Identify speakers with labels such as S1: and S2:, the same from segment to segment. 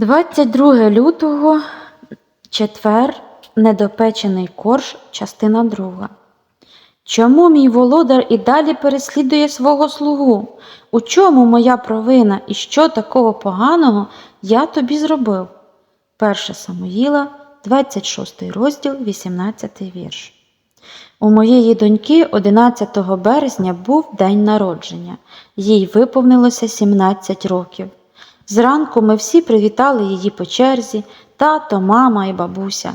S1: 22 лютого, четвер, недопечений корж, частина друга. Чому мій володар і далі переслідує свого слугу? У чому моя провина і що такого поганого я тобі зробив? 1 Самуїла, 26 розділ, 18 вірш. У моєї доньки 11 березня був день народження. Їй виповнилося 17 років. Зранку ми всі привітали її по черзі, тато, мама і бабуся.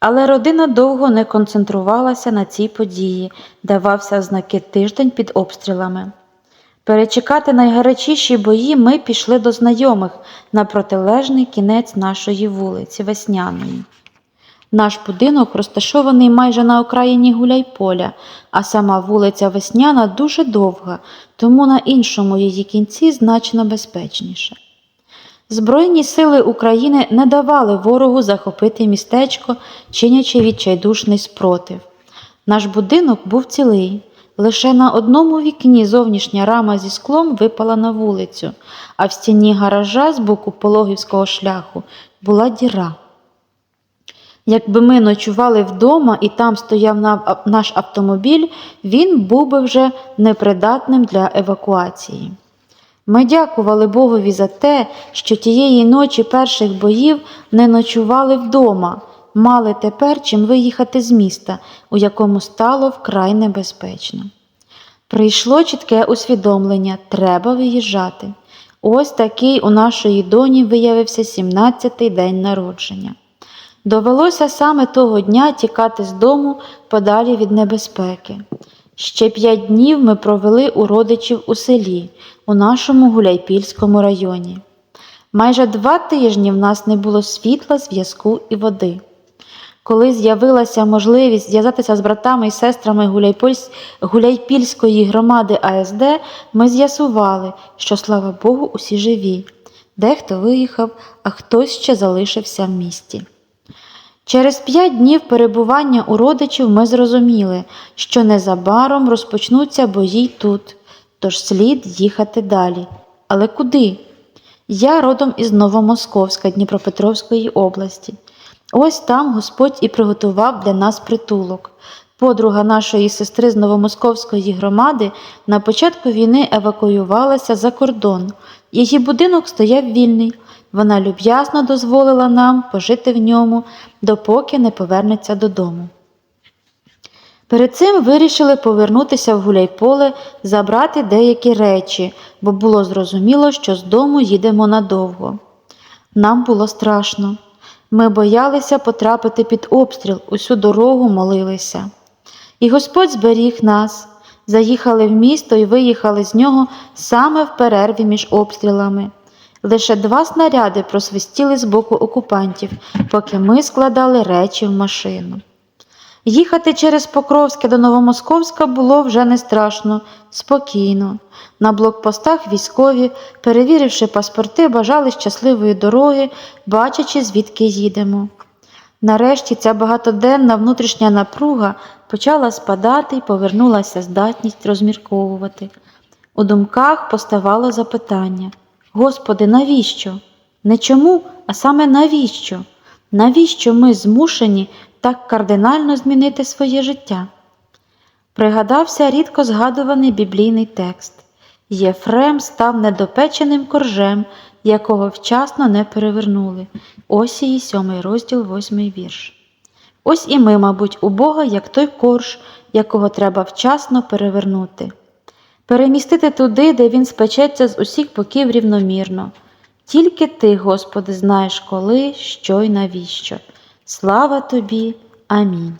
S1: Але родина довго не концентрувалася на цій події, давався знаки тиждень під обстрілами. Перечекати найгарячіші бої ми пішли до знайомих на протилежний кінець нашої вулиці Весняної. Наш будинок розташований майже на окраїні Гуляйполя, а сама вулиця Весняна дуже довга, тому на іншому її кінці значно безпечніше. Збройні сили України не давали ворогу захопити містечко, чинячи відчайдушний спротив. Наш будинок був цілий. Лише на одному вікні зовнішня рама зі склом випала на вулицю, а в стіні гаража з боку пологівського шляху була діра. Якби ми ночували вдома і там стояв наш автомобіль, він був би вже непридатним для евакуації. Ми дякували Богові за те, що тієї ночі перших боїв не ночували вдома, мали тепер чим виїхати з міста, у якому стало вкрай небезпечно. Прийшло чітке усвідомлення треба виїжджати. Ось такий у нашої доні виявився 17-й день народження. Довелося саме того дня тікати з дому подалі від небезпеки. Ще п'ять днів ми провели у родичів у селі, у нашому Гуляйпільському районі. Майже два тижні в нас не було світла, зв'язку і води. Коли з'явилася можливість зв'язатися з братами і сестрами Гуляйпільської громади АСД, ми з'ясували, що, слава Богу, усі живі. Дехто виїхав, а хтось ще залишився в місті. Через п'ять днів перебування у родичів ми зрозуміли, що незабаром розпочнуться бої тут, тож слід їхати далі. Але куди? Я родом із Новомосковська Дніпропетровської області. Ось там Господь і приготував для нас притулок. Подруга нашої сестри з Новомосковської громади на початку війни евакуювалася за кордон. Її будинок стояв вільний. Вона люб'язно дозволила нам пожити в ньому, допоки не повернеться додому. Перед цим вирішили повернутися в Гуляйполе, забрати деякі речі, бо було зрозуміло, що з дому їдемо надовго. Нам було страшно. Ми боялися потрапити під обстріл, усю дорогу молилися. І Господь зберіг нас. Заїхали в місто і виїхали з нього саме в перерві між обстрілами. Лише два снаряди просвистіли з боку окупантів, поки ми складали речі в машину. Їхати через Покровське до Новомосковська було вже не страшно, спокійно. На блокпостах військові, перевіривши паспорти, бажали щасливої дороги, бачачи, звідки їдемо. Нарешті ця багатоденна внутрішня напруга почала спадати і повернулася здатність розмірковувати. У думках поставало запитання: Господи, навіщо? Не чому, а саме навіщо? Навіщо ми змушені так кардинально змінити своє життя? Пригадався рідко згадуваний біблійний текст. Єфрем став недопеченим коржем, якого вчасно не перевернули. Ось її сьомий розділ, восьмий вірш. Ось і ми, мабуть, у Бога, як той корж, якого треба вчасно перевернути. Перемістити туди, де він спечеться з усіх боків рівномірно. Тільки ти, Господи, знаєш коли, що й навіщо. Слава тобі. Амінь.